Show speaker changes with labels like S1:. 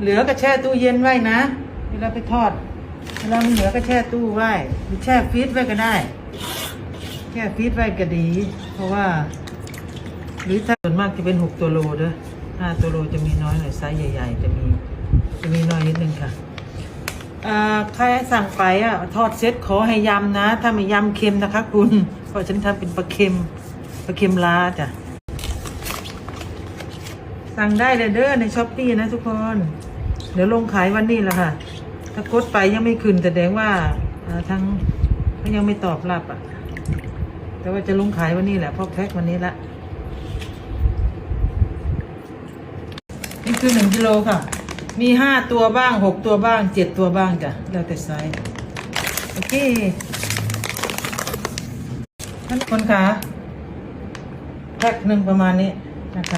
S1: เหลือก็แช่ตู้เย็นไว้นะ เวลาไปทอด เวลามันเหลือก็แช่ตู้ไว้หรือแช่ฟรีซไว้ก็ได้ แช่ฟรีซไว้ก็ดี เพราะว่า หรือถ้าส่วนมากจะเป็นหกตัวโลเด้อห้าตัวโลจะมีน้อยหน่อยไซส์ใหญ่ ๆ จะมี จะมีน้อยนิดนึงค่ะใครสั่งไปอะทอดเซ็ตขอให้ยำนะ ถ้าไม่ยำเค็มนะคะ คุณเพราะฉันทำเป็นปลาเค็มปลาเค็มลาจ้ะสั่งได้เลยเด้อในช้อปปี้นะทุกคน เดี๋ยวลงขายวันนี้แหละค่ะ ถ้ากดไปยังไม่ขึ้นแสดงว่าทั้งเขายังไม่ตอบรับอะ แต่ว่าจะลงขายวันนี้แหละเพราะแพ็ควันนี้ละ นี่คือหนึ่งกิโลค่ะ มีห้าตัวบ้างหกตัวบ้างเจ็ดตัวบ้างจ้ะแล้วแต่ไซส์โอเคท่านคนคะแพ็คหนึ่งประมาณนี้